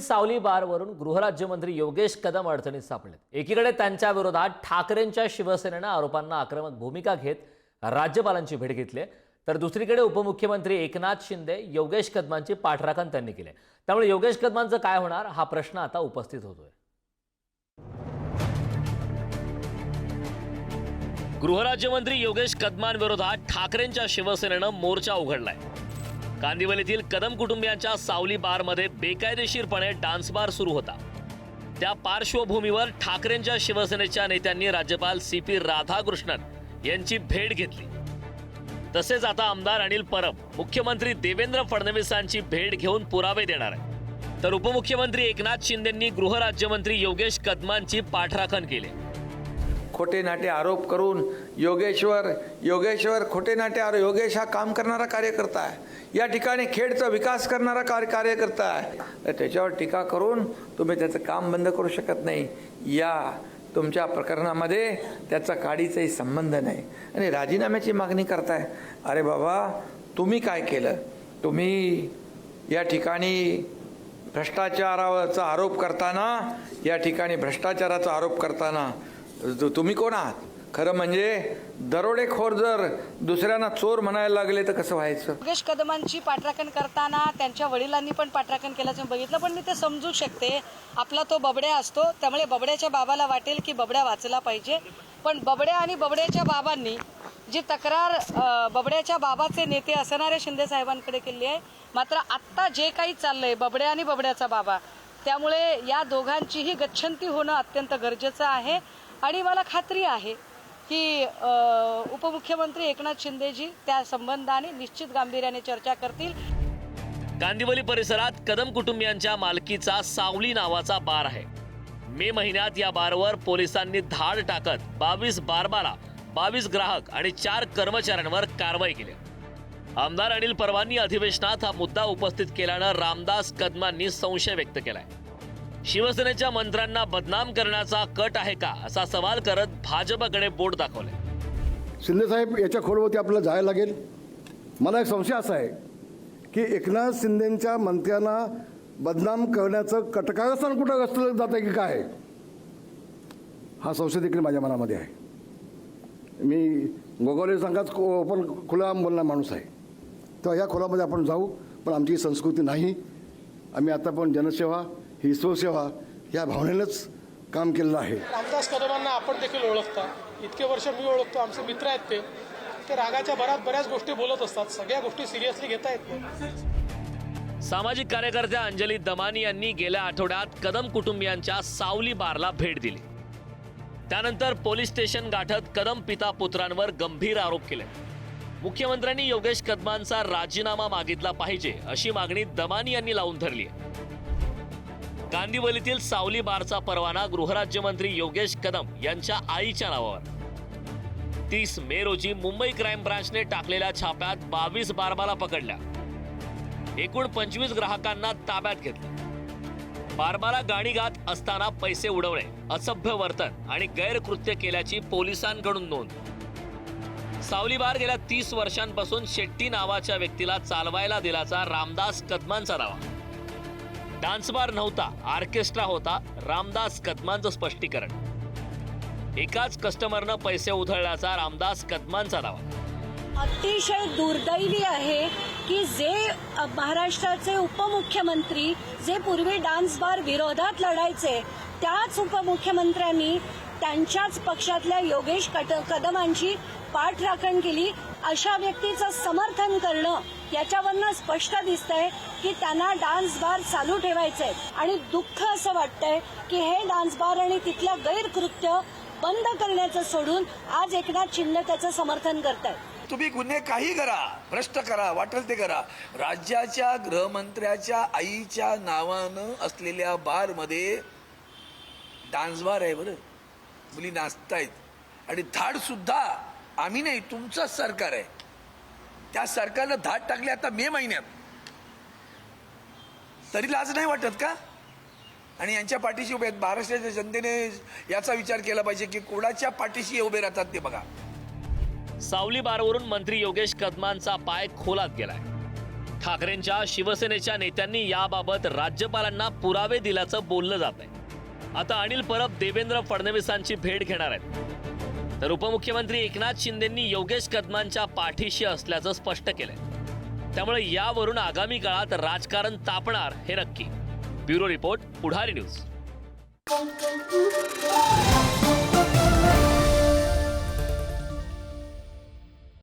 सावली बारवरून गृहराज्यमंत्री योगेश कदम अडचणीत सापडलेत. एकीकडे त्यांच्या विरोधात ठाकरेंच्या शिवसेनेनं आरोपांना आक्रमक भूमिका घेत राज्यपालांची भेट घेतली तर दुसरीकडे उपमुख्यमंत्री एकनाथ शिंदे योगेश कदमांची पाठराखण त्यांनी केली त्यामुळे योगेश कदमांचं काय होणार हा प्रश्न आता उपस्थित होतोय. गृहराज्यमंत्री योगेश कदमांविरोधात ठाकरेंच्या शिवसेनेनं मोर्चा उघडलाय. कांदिवलीतील कदम कुटुंबियांच्या सावली बारमध्ये बेकायदेशीरपणे डान्स बार सुरू होता. त्या पार्श्वभूमीवर ठाकरेंच्या शिवसेनेच्या नेत्यांनी राज्यपाल सी पी राधाकृष्णन यांची भेट घेतली. तसेच आता आमदार अनिल परब मुख्यमंत्री देवेंद्र फडणवीसांची भेट घेऊन पुरावे देणार आहे तर उपमुख्यमंत्री एकनाथ शिंदेंनी गृहराज्यमंत्री योगेश कदमांची पाठराखण केली. खोटे नाटे आरोप करून योगेश्वर योगेश्वर खोटे नाटे आरोप योगेश हा काम करणारा कार्यकर्ता आहे. या ठिकाणी खेडचा विकास करणारा कार्य कार्यकर्ता आहे. तर त्याच्यावर टीका करून तुम्ही त्याचं काम बंद करू शकत नाही. या तुमच्या प्रकरणामध्ये त्याचा काडीचाही संबंध नाही. आणि राजीनाम्याची मागणी करताय. अरे बाबा तुम्ही काय केलं? तुम्ही या ठिकाणी भ्रष्टाचाराचा आरोप करताना या ठिकाणी भ्रष्टाचाराचा आरोप करताना तुम्ही कोण आहात? खरं म्हणजे दरोडेखोर जर दुसऱ्यांना चोर म्हणायला लागले तर कसं व्हायचं? योगेश कदमांची पाठराखण करताना त्यांच्या वडिलांनी पण पाठराखण केल्याचं बघितलं पण मी ते समजू शकते. आपला तो बबड्या असतो त्यामुळे बबड्याच्या बाबाला वाटेल की बबड्या वाचला पाहिजे. पण बबड्या आणि बबड्याच्या बाबांनी जी तक्रार बबड्याच्या बाबाचे नेते असणाऱ्या शिंदे साहेबांकडे केली आहे मात्र आत्ता जे काही चाललंय बबड्या आणि बबड्याचा बाबा त्यामुळे या दोघांचीही गच्छंती होणं अत्यंत गरजेचं आहे. आणि मला खात्री आहे की उपमुख्यमंत्री एकनाथ शिंदेजी त्या संबंधाने निश्चित गांभीर्याने चर्चा करतील. कांदिवली परिसरात कदम कुटुंबियांच्या मालकीचा सावली नावाचा बार आहे. मे महिन्यात या बारवर पोलिसांनी धाड टाकत बावीस बारबारा बावीस ग्राहक आणि चार कर्मचाऱ्यांवर कारवाई केली. आमदार अनिल परवांनी अधिवेशनात हा मुद्दा उपस्थित केल्यानं रामदास कदमांनी संशय व्यक्त केलाय. शिवसेनेच्या मंत्र्यांना बदनाम करण्याचा कट आहे का असा सवाल करत भाजपकडे बोट दाखवले. शिंदेसाहेब याच्या खोडवरती आपल्याला जायला लागेल. मला एक संशय असा आहे की एकनाथ शिंदेंच्या मंत्र्यांना बदनाम करण्याचं कटकारस्थान कुठं असलं जात आहे की काय? हा संशय देखील माझ्या मनामध्ये आहे. मी गोगावले संघात पण खुला बोलणारा माणूस आहे. तर या खोलामध्ये आपण जाऊ पण आमची संस्कृती नाही. आम्ही आता पण जनसेवा ही स्वसेवा या भावनेनंच काम केलेलं आहे. रामदास कदमांना आपण देखील ओळखता. इतके वर्ष मी ओळखतो आमचे मित्र आहेत ते. ते रागाच्या भरात बऱ्याच गोष्टी बोलत असतात. सगळ्या गोष्टी सिरियसली घेता येत नाही. सामाजिक कार्यकर्त्या अंजली दमानी यांनी गेल्या आठवड्यात कदम कुटुंबियांच्या सावली बारला भेट दिली. त्यानंतर पोलीस स्टेशन गाठत कदम पिता पुत्रांवर गंभीर आरोप केले. मुख्यमंत्र्यांनी योगेश कदमांचा राजीनामा मागितला पाहिजे अशी मागणी दमानी यांनी लावून धरली कांदिवलीतील सावली बारचा परवाना गृहराज्यमंत्री योगेश कदम यांच्या आईच्या नावावर. तीस मे रोजी मुंबई क्राईम ब्रांचने टाकलेल्या छाप्यात बावीस बारबाला पकडल्या. एकूण पंचवीस ग्राहकांना ताब्यात घेतलं. बारबाला गाणी गात असताना पैसे उडवणे असभ्य वर्तन आणि गैरकृत्य केल्याची पोलिसांकडून नोंद. सावली बार गेल्या तीस वर्षांपासून शेट्टी नावाच्या व्यक्तीला चालवायला दिल्याचा रामदास कदमांचा दावा. डान्स बार नव्हता ऑर्केस्ट्रा होता रामदास कदमांचं स्पष्टीकरण. एकाच कस्टमरनं पैसे उधळल्याचा रामदास कदमांचा दावा. अतिशय दुर्दैवी आहे की जे महाराष्ट्राचे उपमुख्यमंत्री जे पूर्वी डान्स बार विरोधात लढायचे त्याच उपमुख्यमंत्र्यांनी त्यांच्याच पक्षातल्या योगेश कट कदमांची पाठराखण केली अशा व्यक्तीचं समर्थन करणं याच्यावरनं स्पष्ट दिसतंय की त्यांना डान्स बार चालू ठेवायचे आणि दुःख असं वाटतंय की हे डान्स बार आणि तिथलं गैरकृत्य बंद करण्याचं सोडून आज एकनाथ शिंदे त्याचं समर्थन करतायत. तुम्ही गुन्हे काही करा भ्रष्ट करा वाटेल ते करा. राज्याच्या गृहमंत्र्याच्या आईच्या नावानं असलेल्या बारमध्ये डान्स बार आहे बरं. मुली नाचतायत. आणि धाड सुद्धा आम्ही नाही तुमचंच सरकार आहे. त्या सरकारनं धाड टाकली आता मे महिन्यात. तरी लाज नाही वाटत का? आणि यांच्या पाठीशी उभे आहेत महाराष्ट्राच्या जनतेने याचा विचार केला पाहिजे की कोणाच्या पाठीशी उभे राहतात ते बघा. सावली बारवरून मंत्री योगेश कदमांचा पाय खोलात गेलाय. ठाकरेंच्या शिवसेनेच्या नेत्यांनी याबाबत राज्यपालांना पुरावे दिल्याचं बोललं जात आहे आता अनिल परब देवेंद्र फडणवीसांची भेट घेणार आहेत. तर उपमुख्यमंत्री एकनाथ शिंदेंनी योगेश कदमांच्या पाठीशी असल्याचं स्पष्ट केलंय. त्यामुळे यावरून आगामी काळात राजकारण तापणार हे नक्की. Bureau report Pudhari news.